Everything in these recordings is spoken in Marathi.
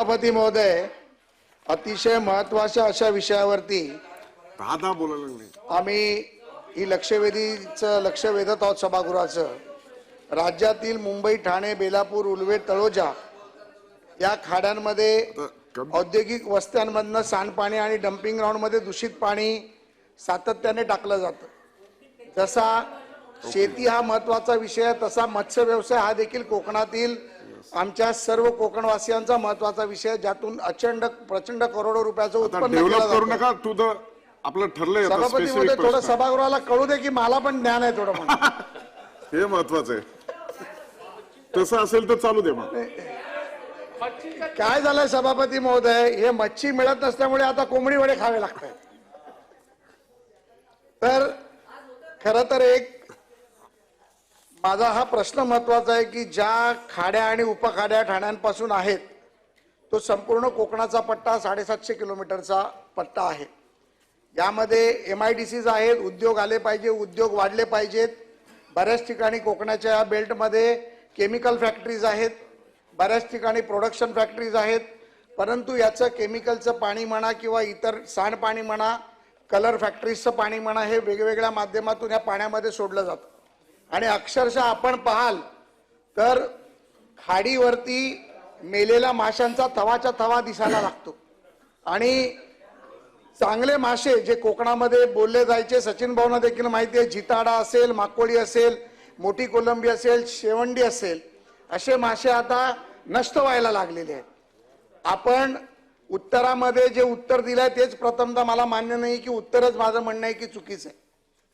सभापती महोदय अतिशय महत्त्वाच्या अशा विषयावरती आम्ही ही लक्षवेधीचं लक्ष वेधत आहोत सभागृहाचं. राज्यातील मुंबई ठाणे बेलापूर उलवे तळोजा या खाड्यांमध्ये औद्योगिक वस्त्यांमधनं सांडपाणी आणि डम्पिंग ग्राउंडमध्ये दूषित पाणी सातत्याने टाकलं जातं. जसा शेती हा महत्त्वाचा विषय आहे तसा मत्स्य व्यवसाय हा देखील कोकणातील आमच्या सर्व कोकणवासियांचा महत्त्वाचा विषय ज्यातून अचंड प्रचंड करोडो रुपयाचं उत्पन्न केलं करू जातं. नका तू तर आपलं ठरलंय आता सभापती थोडं प्रश्न. सभागृहाला कळू दे की मला पण ज्ञान आहे थोडं म्हणून. हे महत्वाचं आहे. तसं असेल तर चालू दे मग. काय झालंय सभापती महोदय? हे मच्छी मिळत नसल्यामुळे आता कोंबडी वडे खावे लागत तर खर तर एक माझा हा प्रश्न महत्त्वाचा आहे की ज्या खाड्या आणि उपखाड्या ठाण्यांपासून आहेत तो संपूर्ण कोकणाचा पट्टा साडेसातशे किलोमीटरचा पट्टा आहे. यामध्ये एम आय डी सीज आहेत उद्योग आले पाहिजे उद्योग वाढले पाहिजेत. बऱ्याच ठिकाणी कोकणाच्या या बेल्टमध्ये केमिकल फॅक्टरीज आहेत बऱ्याच ठिकाणी प्रोडक्शन फॅक्टरीज आहेत. परंतु याचं केमिकलचं पाणी म्हणा किंवा इतर सांडपाणी म्हणा कलर फॅक्टरीजचं पाणी म्हणा हे वेगवेगळ्या माध्यमातून या पाण्यामध्ये सोडलं जातं. आणि अक्षरशः आपण पाहाल तर खाडीवरती मेलेला माशांचा थवाच्या थवा दिसायला लागतो. आणि चांगले मासे जे कोकणामध्ये बोलले जायचे सचिन भाऊना देखील माहिती आहे जिताडा असेल माकोळी असेल मोठी कोलंबी असेल शेवंडी असेल असे मासे आता नष्ट व्हायला लागलेले आहेत. आपण उत्तरामध्ये जे उत्तर दिलंय तेच प्रथमतः मला मान्य नाही की उत्तरच माझं म्हणणं आहे की चुकीचं आहे.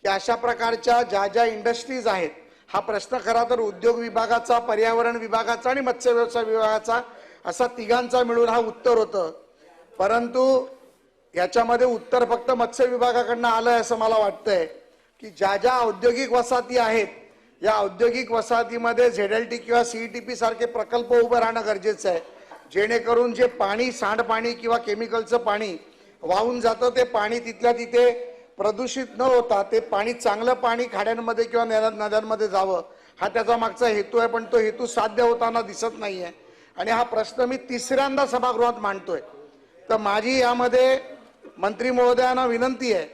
की अशा प्रकारच्या ज्या ज्या इंडस्ट्रीज आहेत हा प्रश्न खरा तर उद्योग विभागाचा पर्यावरण विभागाचा आणि मत्स्य व्यवसाय विभागाचा असा तिघांचा मिळून हा उत्तर होतं. परंतु याच्यामध्ये उत्तर फक्त मत्स्य विभागाकडनं आहे असं मला वाटतंय की ज्या ज्या औद्योगिक वसाहती आहेत या औद्योगिक वसाहतीमध्ये झेडएलटी किंवा सीईटीपी सारखे प्रकल्प उभं राहणं गरजेचं आहे. जेणेकरून जे पाणी सांडपाणी किंवा केमिकलचं पाणी वाहून जातं ते पाणी तिथल्या तिथे प्रदूषित न होता ते पाणी चांगलं पाणी खाड्यांमध्ये किंवा नद्या- नद्यांमध्ये जावं हा त्याचा मागचा हेतू आहे पण तो हेतू साध्य होताना दिसत नाही आहे आणि हा प्रश्न मी तिसऱ्यांदा सभागृहात मांडतोय. तर माझी यामध्ये मंत्री महोदयांना विनंती आहे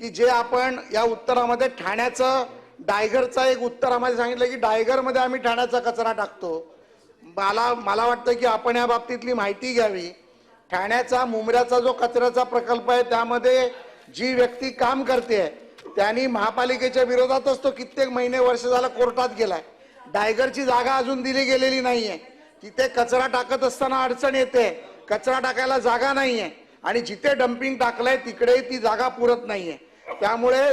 की जे आपण या उत्तरामध्ये ठाण्याचं डायगरचा एक उत्तर आम्हाला सांगितलं की डायगरमध्ये आम्ही ठाण्याचा कचरा टाकतो. मला मला वाटतं की आपण या बाबतीतली माहिती घ्यावी. ठाण्याचा मुंबऱ्याचा जो कचऱ्याचा प्रकल्प आहे त्यामध्ये जी व्यक्ती काम करते त्यांनी महापालिकेच्या विरोधातच तो कित्येक महिने वर्ष झाला कोर्टात गेलाय. डायगरची जागा अजून दिली गेलेली नाहीये. तिथे कचरा टाकत असताना अडचण येते. कचरा टाकायला जागा नाहीये. आणि जिथे डम्पिंग टाकलंय तिकडे ती जागा पुरत नाहीये. त्यामुळे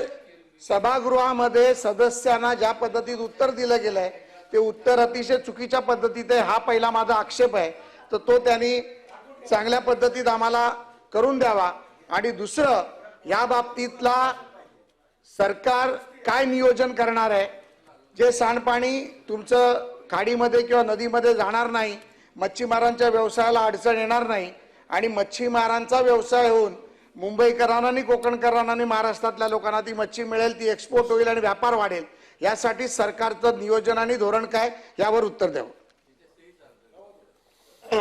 सभागृहामध्ये सदस्यांना ज्या पद्धतीत उत्तर दिलं गेलंय ते उत्तर अतिशय चुकीच्या पद्धतीत आहे. हा पहिला माझा आक्षेप आहे. तर तो त्यांनी चांगल्या पद्धतीत आम्हाला करून द्यावा. आणि दुसरं या बाबतीतला सरकार काय नियोजन करणार आहे? जे सांडपाणी तुमचं खाडीमध्ये किंवा नदीमध्ये जाणार नाही मच्छीमारांच्या व्यवसायाला अडचण येणार नाही आणि मच्छीमारांचा व्यवसाय होऊन मुंबईकरांना आणि कोकणकरांना आणि महाराष्ट्रातल्या लोकांना ती मच्छी मिळेल ती एक्सपोर्ट होईल आणि व्यापार वाढेल. यासाठी सरकारचं नियोजन आणि धोरण काय यावर उत्तर द्यावं.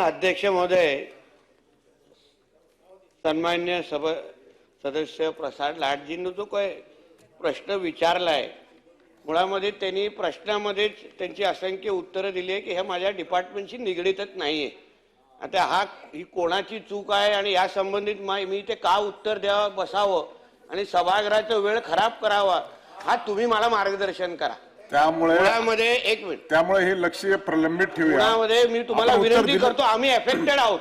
अध्यक्ष महोदय सन्मान्य सभा सदस्य प्रसाद लाटजींनी जो काय प्रश्न विचारलाय मुळामध्ये त्यांनी प्रश्नामध्येच त्यांची असंख्य उत्तरं दिली आहे की हे माझ्या डिपार्टमेंटशी निगडीतच नाहीये. आता हा ही कोणाची चूक आहे आणि या संबंधित मा- मी ते का उत्तर द्यावं बसावं आणि सभागृहाचा वेळ खराब करावा हा तुम्ही मला मार्गदर्शन करा. त्यामुळे मुळामध्ये एक मिनिट. त्यामुळे हे लक्ष प्रलंबित ठेवूया. मुळामध्ये मी तुम्हाला विनंती. करतो आम्ही अफेक्टेड आहोत.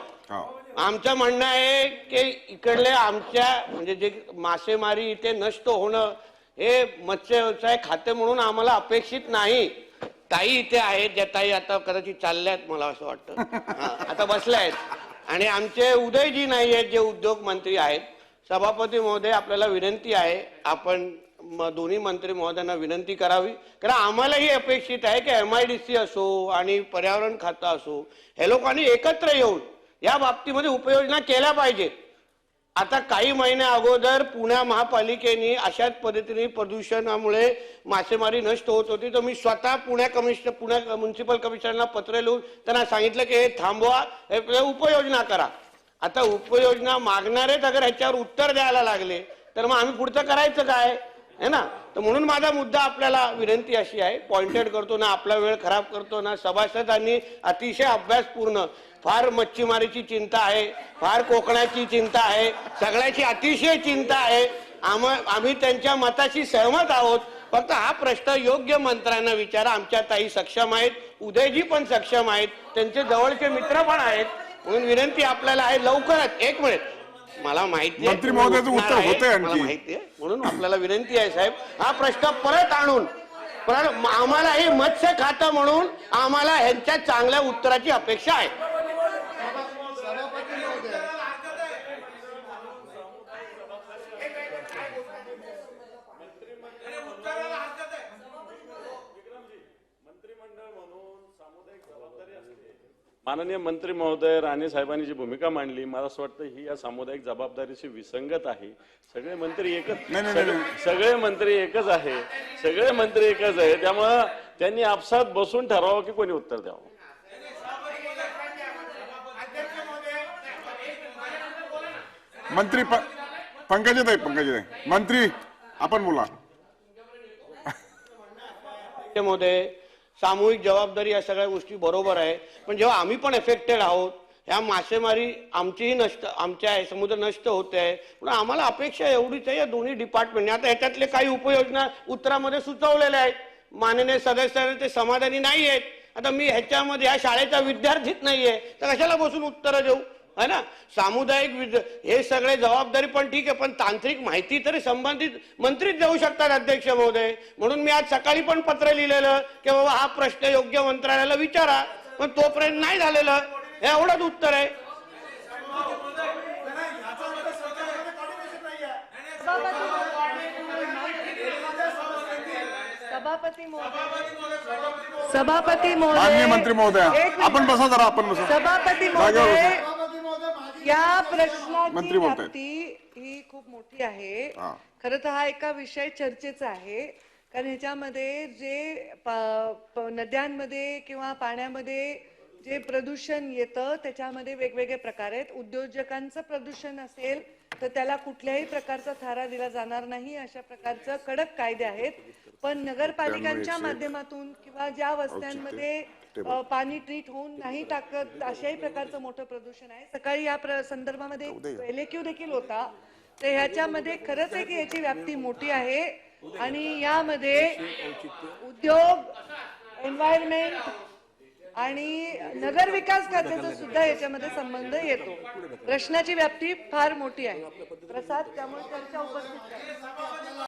आमचं म्हणणं आहे की इकडले आमच्या म्हणजे जे मासेमारी इथे नष्ट होणं हे मत्स्य व्यवसाय खाते म्हणून आम्हाला अपेक्षित नाही. ताई इथे आहेत ज्या ताई आता कदाचित चालल्यात मला असं वाटतं. आता बसल्या आहेत आणि आमचे उदयजी नाही आहेत जे उद्योग मंत्री आहेत. सभापती महोदय आपल्याला विनंती आहे आपण दोन्ही मंत्री महोदयांना विनंती करावी. कारण आम्हालाही अपेक्षित आहे की एम आय डी सी असो आणि पर्यावरण खातं असो हे लोकांनी एकत्र येऊन या बाबतीमध्ये उपयोजना केल्या पाहिजेत. आता काही महिन्या अगोदर पुण्या महापालिकेने अशाच पद्धतीने प्रदूषणामुळे मासेमारी नष्ट होत होती. तर मी स्वतः पुण्या कमिशनर पुण्या म्युन्सिपल कमिशनरला पत्र लिहून त्यांना सांगितलं की हे थांबवा हे हे उपयोजना करा. आता उपयोजना मागणारेच अगर ह्याच्यावर उत्तर द्यायला लागले तर मग आम्ही पुढचं करायचं काय? है ना? तर म्हणून माझा मुद्दा आपल्याला विनंती अशी आहे. पॉइंटेड करतो ना आपला वेळ खराब करतो ना. सभासदांनी अतिशय अभ्यासपूर्ण फार मच्छीमारीची चिंता आहे फार कोकणाची चिंता आहे सगळ्याची अतिशय चिंता आहे. आम आम्ही त्यांच्या मताशी सहमत आहोत. फक्त हा प्रश्न योग्य मंत्र्यांना विचारा. आमच्या ताई सक्षम आहेत उदयजी पण सक्षम आहेत त्यांचे जवळचे मित्र पण आहेत. म्हणून विनंती आपल्याला आहे लवकरच एक मिनिट. मला माहिती आहे मंत्री महोदयाचं उत्तर आणखी. माहिती आहे. म्हणून आपल्याला विनंती आहे साहेब. हा प्रश्न परत आणून म- आम्हाला हे मत्स्य खातं म्हणून आम्हाला ह्यांच्या चांगल्या उत्तराची अपेक्षा आहे. माननीय मंत्री महोदय राणे साहेबांनी जी भूमिका मांडली मला असं वाटतं ही या सामुदायिक जबाबदारीशी विसंगत आहे. सगळे मंत्री एकच नाही, नाही, सगळे- सगळे मंत्री एकच आहे. सगळे मंत्री एकच आहे. त्यामुळं त्यांनी आपसात बसून ठरवावं की कोणी उत्तर द्यावं. मंत्री पंकजाताई पंकजाताई मंत्री आपण बोला. मध्ये सामूहिक जबाबदारी या सगळ्या गोष्टी बरोबर आहे. पण जेव्हा आम्ही पण एफेक्टेड आहोत ह्या मासेमारी आमचीही नष्ट आमच्या आहे समुद्र नष्ट होते आहे पण आम्हाला अपेक्षा एवढीच आहे या दोन्ही डिपार्टमेंटने आता ह्याच्यातले काही उपाययोजना उत्तरामध्ये सुचवलेल्या आहेत. माननीय सदस्यांना ते समाधानी नाही आहेत आता मी ह्याच्यामध्ये ह्या शाळेचा विद्यार्थीच नाहीये. तर कशाला बसून उत्तरं देऊ? है ना? सामुदायिक हे सगळे जबाबदारी पण ठीक आहे पण तांत्रिक माहिती तरी संबंधित मंत्रीच देऊ शकतात अध्यक्ष महोदय. म्हणून मी आज सकाळी पण पत्र लिहिलेलं की बाबा हा प्रश्न योग्य मंत्रालयाला विचारा. पण तोपर्यंत नाही झालेलं. हे एवढंच उत्तर आहे. सभापती महोदय. सभापती महोदय. माननीय मंत्री महोदया. आपण बसा जरा आपण बसा. सभापती महोदय. या प्रश्नाची मंत्री बोलतायत. व्याप्ती ही खूप मोठी आहे. हा. खरं तर हा एका विषय चर्चेचा आहे. कारण ह्याच्यामध्ये जे प- प- नद्यांमध्ये किंवा पाण्यामध्ये जे प्रदूषण येतं त्याच्यामध्ये वेगवेगळे प्रकार आहेत. उद्योजकांचं प्रदूषण असेल तर त्याला कुठल्याही प्रकारचा थारा दिला जाणार नाही. अशा प्रकारचं कडक कायदे आहेत. पण नगरपालिकांच्या माध्यमातून किंवा ज्या वस्त्यांमध्ये पाणी ट्रीट होऊन नाही टाकत अशाही प्रकारचं मोठं प्रदूषण आहे. सकाळी या संदर्भामध्ये एलएक्यू देखील होता. तर ह्याच्यामध्ये खरंच आहे की याची व्याप्ती मोठी आहे. आणि यामध्ये उद्योग एन्व्हायरमेंट आणि नगर विकास खात्याचा सुद्धा याच्यामध्ये संबंध येतो. प्रश्नाची व्याप्ती फार मोठी आहे. प्रसाद त्यामुळे चर्चा उपस्थित.